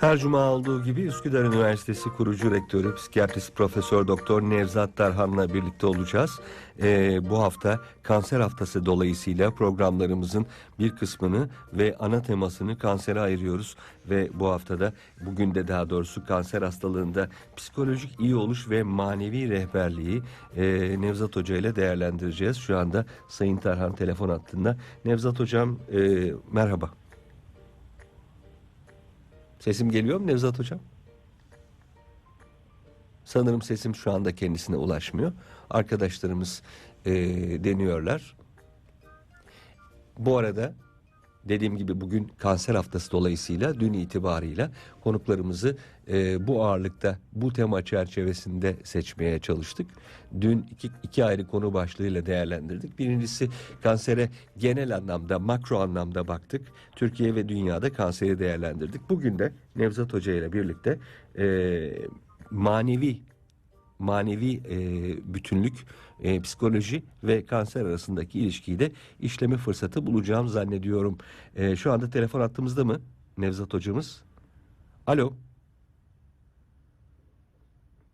Her cuma olduğu gibi Üsküdar Üniversitesi kurucu rektörü psikiyatrist Profesör Doktor Nevzat Tarhan'la birlikte olacağız. Ee, bu hafta kanser haftası dolayısıyla programlarımızın bir kısmını ve ana temasını kansere ayırıyoruz ve bu haftada bugün de daha doğrusu kanser hastalığında psikolojik iyi oluş ve manevi rehberliği e, Nevzat Hoca ile değerlendireceğiz. Şu anda Sayın Tarhan telefon hattında. Nevzat Hocam e, merhaba. Sesim geliyor mu Nevzat Hocam? Sanırım sesim şu anda kendisine ulaşmıyor. Arkadaşlarımız e, deniyorlar. Bu arada dediğim gibi bugün kanser haftası dolayısıyla dün itibarıyla konuklarımızı e, bu ağırlıkta bu tema çerçevesinde seçmeye çalıştık. Dün iki, iki ayrı konu başlığıyla değerlendirdik. Birincisi kansere genel anlamda makro anlamda baktık. Türkiye ve dünyada kanseri değerlendirdik. Bugün de Nevzat Hoca ile birlikte e, manevi manevi e, bütünlük, e, psikoloji ve kanser arasındaki ilişkiyi de işleme fırsatı bulacağım zannediyorum. E, şu anda telefon attığımızda mı Nevzat hocamız? Alo.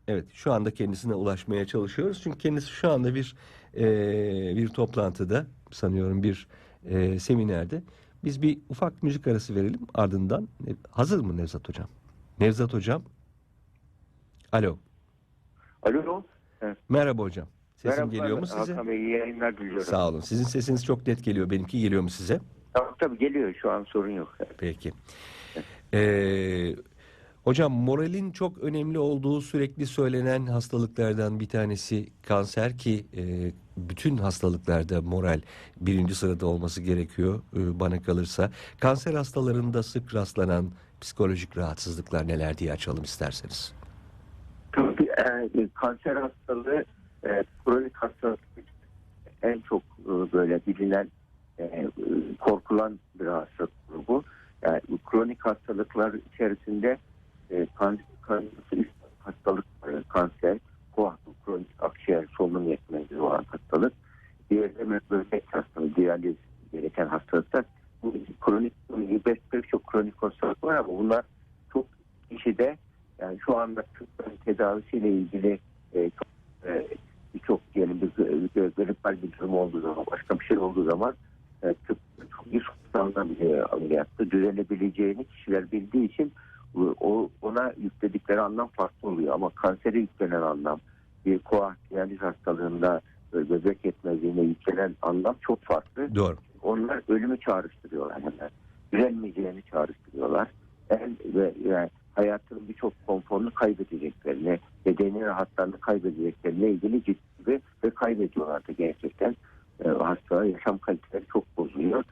Evet, şu anda kendisine ulaşmaya çalışıyoruz. Çünkü kendisi şu anda bir e, bir toplantıda, sanıyorum bir e, seminerde. Biz bir ufak müzik arası verelim ardından. Hazır mı Nevzat hocam? Nevzat hocam. Alo. Alo. Evet. Merhaba hocam. Sesim Merhaba, geliyor mu size? Hakan Bey iyi yayınlar diliyorum. Sağ olun. Sizin sesiniz çok net geliyor. Benimki geliyor mu size? Tamam tabii geliyor şu an sorun yok. Peki. Ee, hocam moralin çok önemli olduğu sürekli söylenen hastalıklardan bir tanesi kanser ki e, bütün hastalıklarda moral birinci sırada olması gerekiyor e, bana kalırsa. Kanser hastalarında sık rastlanan psikolojik rahatsızlıklar neler diye açalım isterseniz. Tabii e, kanser hastalığı e, kronik hastalık en çok e, böyle bilinen e, e, korkulan bir hastalık grubu. Yani kronik hastalıklar içerisinde e, kan, kan, hastalık e, kanser, koah, kronik akciğer solunum yetmezliği olan hastalık. Diğeri de böbrek hastalığı, diyaliz gereken hastalıklar. Bu kronik, pek çok kronik hastalık var ama bunlar çok kişide yani şu anda tıbbın tedavisiyle ilgili e, e, birçok diyelim bir, bir bir durum olduğu zaman, başka bir şey olduğu zaman e, tıp çok iyi sonuçlanabiliyor ameliyatta. Düzelebileceğini kişiler bildiği için o ona yükledikleri anlam farklı oluyor. Ama kansere yüklenen anlam, bir koah diyaliz hastalığında e, böbrek yetmezliğine yüklenen anlam çok farklı. Doğru. Onlar ölümü çağrıştırıyorlar hemen. Düzelmeyeceğini çağrıştırıyorlar. En, ve, yani hayatının birçok konforunu kaybedeceklerini, bedeni rahatlarını kaybedeceklerine ilgili ciddi ve kaybediyorlardı gerçekten. E, hastalar yaşam kaliteleri çok bozuluyor.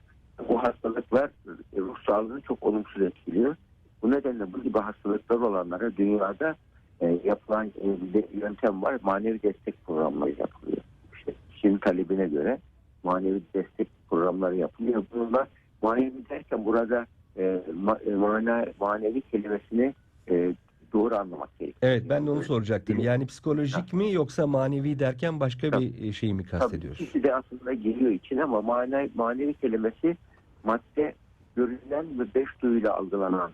Bu hastalıklar e, ruh sağlığını çok olumsuz etkiliyor. Bu nedenle bu gibi hastalıklar olanlara dünyada e, yapılan e, yöntem var. Manevi destek programları yapılıyor. İşte kişinin talebine göre manevi destek programları yapılıyor. Bunlar manevi derken burada e, ma, e, mana, manevi kelimesini e, doğru anlamak gerekiyor. Evet ben de onu soracaktım. Yani psikolojik mi yoksa manevi derken başka bir şey mi Tabii kastediyoruz? ikisi de aslında geliyor için ama manevi, manevi kelimesi madde görünen ve beş duyuyla algılanan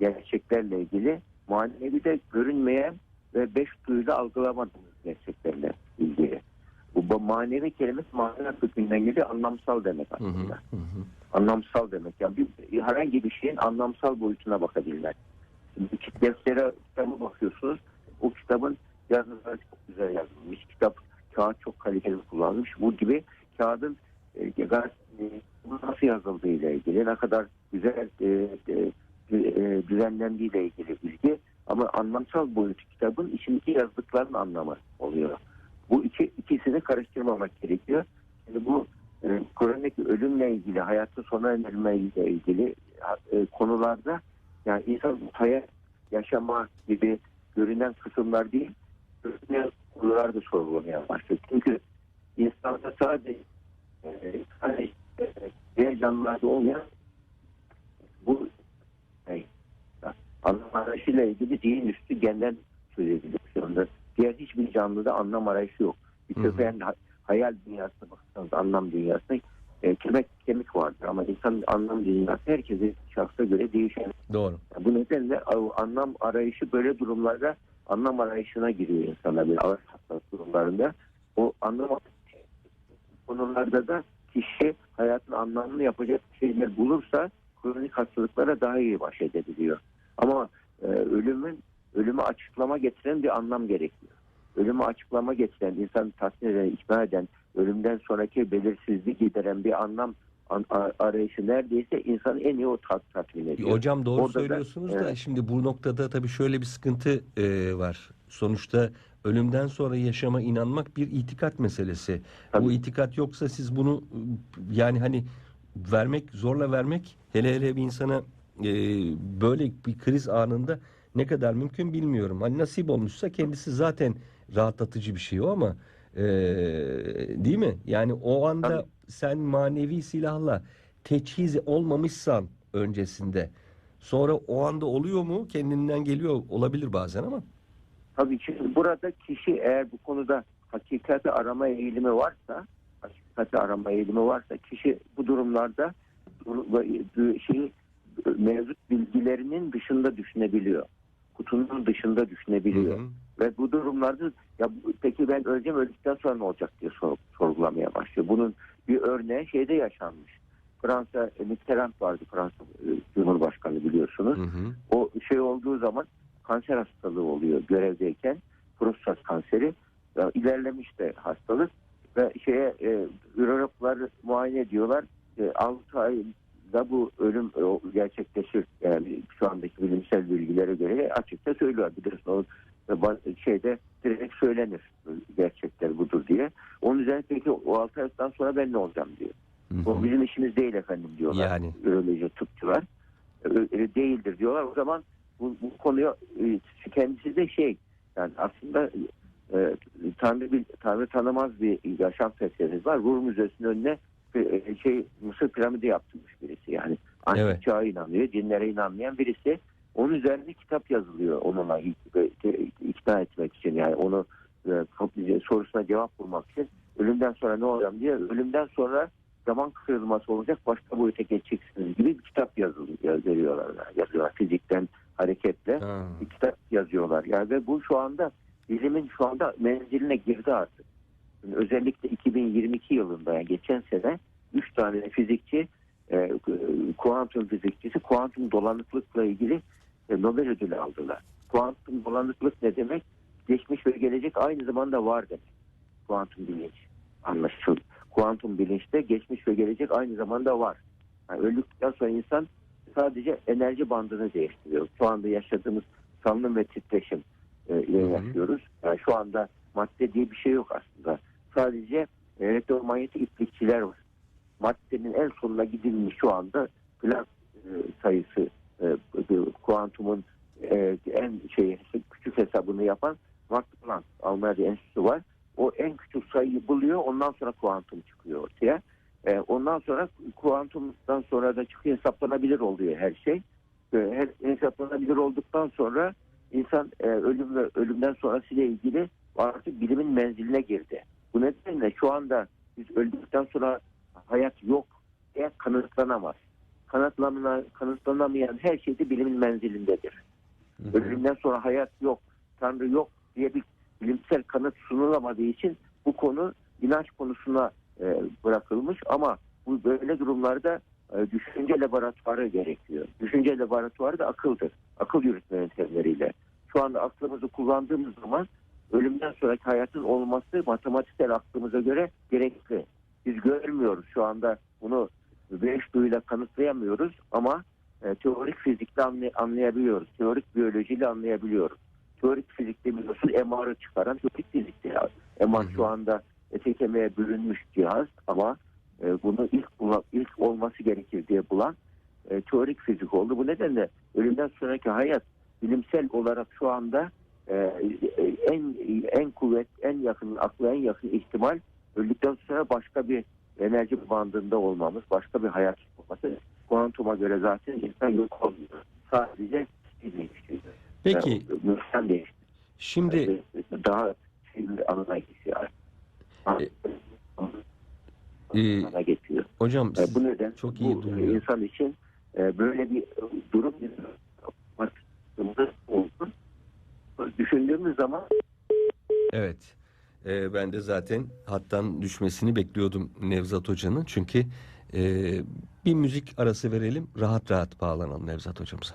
gerçeklerle ilgili manevi de görünmeyen ve beş duyuyla algılamadığımız gerçeklerle ilgili. Bu, manevi kelimesi manevi kökünden geliyor anlamsal demek aslında. hı, hı hı. Anlamsal demek. Yani bir, herhangi bir şeyin anlamsal boyutuna bakabilmek. Şimdi deftere kitaba bakıyorsunuz. O kitabın yazıları çok güzel yazılmış. Kitap kağıt çok kaliteli kullanılmış. Bu gibi kağıdın e, e, nasıl yazıldığı ile ilgili ne kadar güzel e, e, e, düzenlendiği ile ilgili bilgi ama anlamsal boyutu kitabın içindeki yazdıkların anlamı oluyor. Bu iki ikisini karıştırmamak gerekiyor. Şimdi bu e, kronik ölümle ilgili, hayatın sona ermeyle ilgili e, konularda yani insan hayat yaşama gibi görünen kısımlar değil, görünen konular da sorgulamaya başlıyor. Çünkü insanda sadece e, e, diğer canlılarda olmayan bu e, anlam arayışıyla ilgili zihin üstü genden söz anda. Diğer hiçbir canlıda anlam arayışı yok. Bir köpeğin hayal dünyasına baksanız anlam dünyasına e, kemik kemik vardır ama insanın anlam dünyası herkesin şahsa göre değişen Doğru. Bu nedenle anlam arayışı böyle durumlarda anlam arayışına giriyor insanlar bir ağır durumlarında. O anlam konularda da kişi hayatın anlamını yapacak şeyler bulursa kronik hastalıklara daha iyi baş edebiliyor. Ama e, ölümün ölümü açıklama getiren bir anlam gerekiyor. Ölümü açıklama getiren, insanı tatmin eden, ikna eden, ölümden sonraki belirsizliği gideren bir anlam arayışı neredeyse insanı en iyi o tat, tatmin ediyor. Hocam doğru Orada da- söylüyorsunuz da evet. şimdi bu noktada tabii şöyle bir sıkıntı e, var. Sonuçta ölümden sonra yaşama inanmak bir itikat meselesi. Tabii. Bu itikat yoksa siz bunu yani hani vermek zorla vermek hele hele bir insana e, böyle bir kriz anında ne kadar mümkün bilmiyorum. Hani nasip olmuşsa kendisi zaten rahatlatıcı bir şey o ama e, değil mi? Yani o anda Tabii. sen manevi silahla teçhiz olmamışsan öncesinde sonra o anda oluyor mu? Kendinden geliyor olabilir bazen ama. Tabii ki burada kişi eğer bu konuda hakikati arama eğilimi varsa, hakikati arama eğilimi varsa kişi bu durumlarda dur- şey mevcut bilgilerinin dışında düşünebiliyor. Kutunun dışında düşünebiliyor. Hı hı. Ve bu durumlarda ya peki ben öleceğim öldükten sonra ne olacak diye sor- sorgulamaya başlıyor. Bunun bir örneği şeyde yaşanmış. Fransa e, Mitterrand vardı Fransa e, Cumhurbaşkanı biliyorsunuz Hı hı. o şey olduğu zaman kanser hastalığı oluyor görevdeyken prostat kanseri Ya ilerlemiş de hastalık ve şeye e, ürologlar muayene ediyorlar e, 6 ayda bu ölüm e, gerçekleşir yani şu andaki bilimsel bilgilere göre açıkça söylüyor biliyorsun e, şeyde direkt söylenir e, gerçekler budur diye. Onun üzerine peki o 6 aydan sonra ben ne olacağım diyor. Hı O hı. bizim işimiz değil efendim diyorlar. Yani. Üroloji tıpçılar. Öyle değildir diyorlar. O zaman bu, bu konuya e, kendisi de şey yani aslında e, Tanrı, bir, Tanrı tanımaz bir yaşam felsefesi var. Ruh Müzesi'nin önüne e, şey Mısır piramidi yaptırmış birisi. Yani antik Evet. çağa inanıyor, dinlere inanmayan birisi. Onun üzerine kitap yazılıyor onunla ik- ikna etmek için. Yani onu e, sorusuna cevap bulmak için ölümden sonra ne olacağım diye ölümden sonra zaman kırılması olacak başka boyuta geçeceksiniz gibi bir kitap yazılıyor. Yani yazıyorlar fizikten hareketle Ha. bir kitap yazıyorlar. Yani ve bu şu anda bilimin şu anda menziline girdi artık. Yani özellikle 2022 yılında yani geçen sene 3 tane fizikçi e, kuantum fizikçisi kuantum dolanıklıkla ilgili Nobel ödülü aldılar. Kuantum dolanıklık ne demek? Geçmiş ve gelecek aynı zamanda var demek. Kuantum bilinç anlaşıldı. Kuantum bilinçte geçmiş ve gelecek aynı zamanda var. Yani öldükten sonra insan sadece enerji bandını değiştiriyor. Şu anda yaşadığımız salınım ve titreşim e, ile yaşıyoruz. Yani şu anda madde diye bir şey yok aslında. Sadece elektromanyetik iplikçiler var. Maddenin en sonuna gidilmiş şu anda Planck e, sayısı e, kuantumun e, en şey küçük hesabını yapan Max Planck Almanya Enstitüsü var. O en küçük sayıyı buluyor. Ondan sonra kuantum çıkıyor ortaya. E, ondan sonra kuantumdan sonra da çıkıyor hesaplanabilir oluyor her şey. E, her hesaplanabilir olduktan sonra insan e, ölüm ve ölümden sonrasıyla ilgili artık bilimin menziline girdi. Bu nedenle şu anda biz öldükten sonra hayat yok diye kanıtlanamaz. Kanıtlanamayan, kanıtlanamayan her şey de bilimin menzilindedir. Hı hı. Ölümden sonra hayat yok, Tanrı yok diye bir bilimsel kanıt sunulamadığı için bu konu inanç konusuna e, bırakılmış ama bu böyle durumlarda e, düşünce laboratuvarı gerekiyor. Düşünce laboratuvarı da akıldır. Akıl yürütme yöntemleriyle. Şu anda aklımızı kullandığımız zaman ölümden sonraki hayatın olması matematiksel aklımıza göre gerekli. Biz görmüyoruz şu anda bunu beş duyuyla kanıtlayamıyoruz ama e, teorik fizikle anlay- anlayabiliyoruz. Teorik biyolojiyle anlayabiliyoruz. Teorik fizikte biliyorsun MR'ı çıkaran teorik fizikte. ya. MR Hı hı. şu anda ete kemiğe bürünmüş cihaz ama e, bunu ilk bula- ilk olması gerekir diye bulan e, teorik fizik oldu. Bu nedenle ölümden sonraki hayat bilimsel olarak şu anda e, en en kuvvet, en yakın, akla en yakın ihtimal öldükten sonra başka bir enerji bandında olmamız, başka bir hayat olması kuantuma göre zaten insan yok olmuyor. Sadece değişiyor. Peki. Yani, değişiyor. Şimdi daha şey sinir alana geçiyor. E, e, geçiyor. Hocam e, bu neden çok iyi bu, duyuyor. insan için e, böyle bir durum baktığımız oldu. Düşündüğümüz zaman evet. Ee, ben de zaten hattan düşmesini bekliyordum Nevzat Hoca'nın. Çünkü e, bir müzik arası verelim. Rahat rahat bağlanalım Nevzat Hocamıza.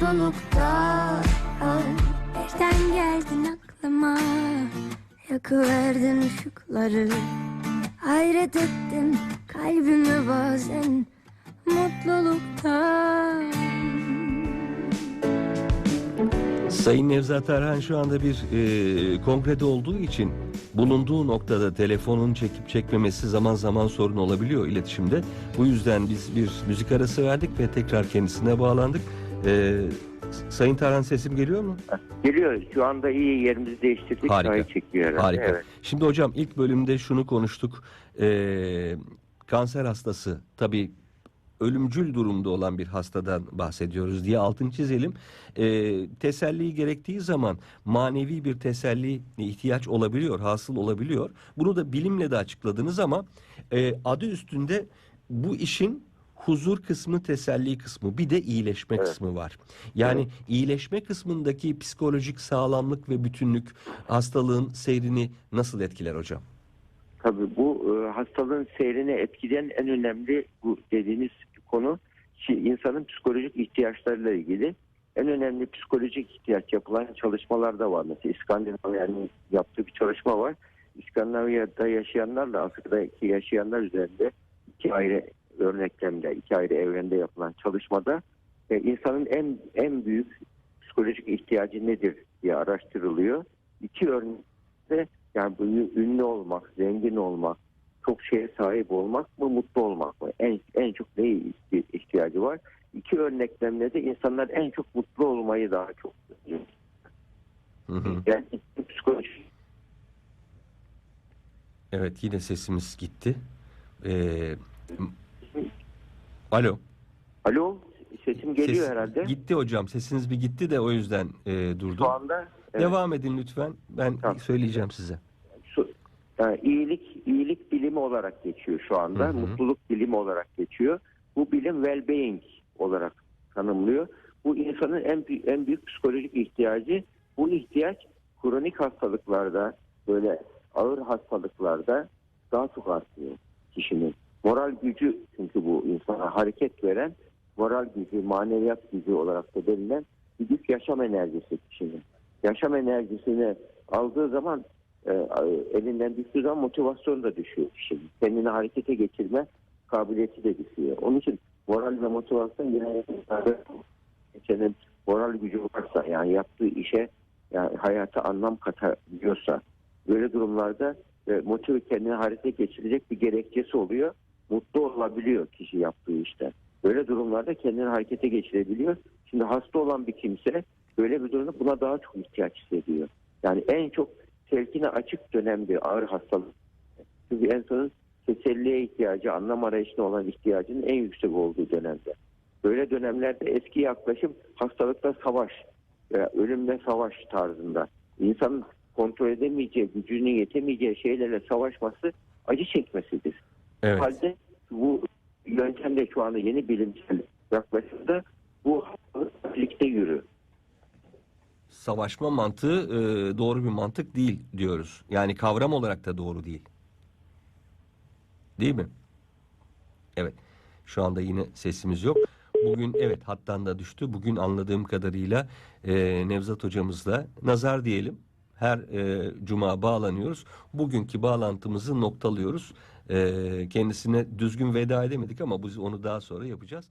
mutluluktan Birden geldin aklıma Yakıverdin ışıkları Hayret ettim kalbime bazen Mutluluktan Sayın Nevzat Erhan şu anda bir e, kongrede olduğu için bulunduğu noktada telefonun çekip çekmemesi zaman zaman sorun olabiliyor iletişimde. Bu yüzden biz bir müzik arası verdik ve tekrar kendisine bağlandık. E, Sayın Tarhan sesim geliyor mu? geliyor. Şu anda iyi yerimizi değiştirdik. Harika. Çekiyor. Harika. Evet. Şimdi hocam ilk bölümde şunu konuştuk. Ee, kanser hastası tabii ölümcül durumda olan bir hastadan bahsediyoruz diye altını çizelim. Ee, teselli gerektiği zaman manevi bir teselli ihtiyaç olabiliyor, hasıl olabiliyor. Bunu da bilimle de açıkladınız ama e, adı üstünde bu işin huzur kısmı, teselli kısmı, bir de iyileşme Evet. kısmı var. Yani iyileşme kısmındaki psikolojik sağlamlık ve bütünlük hastalığın seyrini nasıl etkiler hocam? Tabii bu e, hastalığın seyrini etkileyen en önemli bu dediğiniz konu şi- insanın psikolojik ihtiyaçlarıyla ilgili. En önemli psikolojik ihtiyaç yapılan çalışmalar da var. Mesela İskandinavya'nın yaptığı bir çalışma var. İskandinavya'da yaşayanlarla Afrika'daki yaşayanlar üzerinde iki ayrı örneklemde, iki ayrı evrende yapılan çalışmada e, insanın en en büyük psikolojik ihtiyacı nedir diye araştırılıyor. İki örnekte yani ünlü olmak, zengin olmak, çok şeye sahip olmak mı, mutlu olmak mı? En, en çok neye ihti- ihtiyacı var? İki örneklemde de insanlar en çok mutlu olmayı daha çok. Hı hı. Yani psikoloji Evet yine sesimiz gitti. Ee, Alo. Alo sesim geliyor Ses- herhalde. Gitti hocam. Sesiniz bir gitti de o yüzden e, durdu. Şu anda evet, Devam edin lütfen. Ben Tamam. söyleyeceğim size. su- yani iyilik iyilik bilimi olarak geçiyor şu anda. Hı hı. Mutluluk bilimi olarak geçiyor. Bu bilim well-being olarak tanımlıyor. Bu insanın en en büyük psikolojik ihtiyacı. Bu ihtiyaç kronik hastalıklarda böyle ağır hastalıklarda daha çok artıyor kişinin. Moral gücü çünkü bu insana hareket veren moral gücü, maneviyat gücü olarak da verilen bir güç yaşam enerjisi kişinin. Yaşam enerjisini aldığı zaman e, elinden düştüğü zaman motivasyon da düşüyor kişinin. Kendini harekete geçirme kabiliyeti de düşüyor. Onun için moral ve motivasyon genellikle kişinin moral gücü varsa yani yaptığı işe yani hayata anlam katabiliyorsa böyle durumlarda e, motive kendini harekete geçirecek bir gerekçesi oluyor. Mutlu olabiliyor kişi yaptığı işte. Böyle durumlarda kendini harekete geçirebiliyor. Şimdi hasta olan bir kimse böyle bir durumda buna daha çok ihtiyaç hissediyor. Yani en çok telkine açık dönemde ağır hastalık. Çünkü insanın teselliye ihtiyacı, anlam arayışına olan ihtiyacının en yüksek olduğu dönemde. Böyle dönemlerde eski yaklaşım hastalıkla savaş, veya ölümle savaş tarzında. İnsanın kontrol edemeyeceği, gücünün yetemeyeceği şeylerle savaşması acı çekmesidir. Evet. halde bu yöntemde şu anda yeni bilimsel yaklaşımda bu birlikte yürü. Savaşma mantığı e, doğru bir mantık değil diyoruz. Yani kavram olarak da doğru değil. Değil mi? Evet. Şu anda yine sesimiz yok. Bugün evet hattan da düştü. Bugün anladığım kadarıyla e, Nevzat hocamızla nazar diyelim. Her e, cuma bağlanıyoruz. Bugünkü bağlantımızı noktalıyoruz. E, kendisine düzgün veda edemedik ama biz onu daha sonra yapacağız.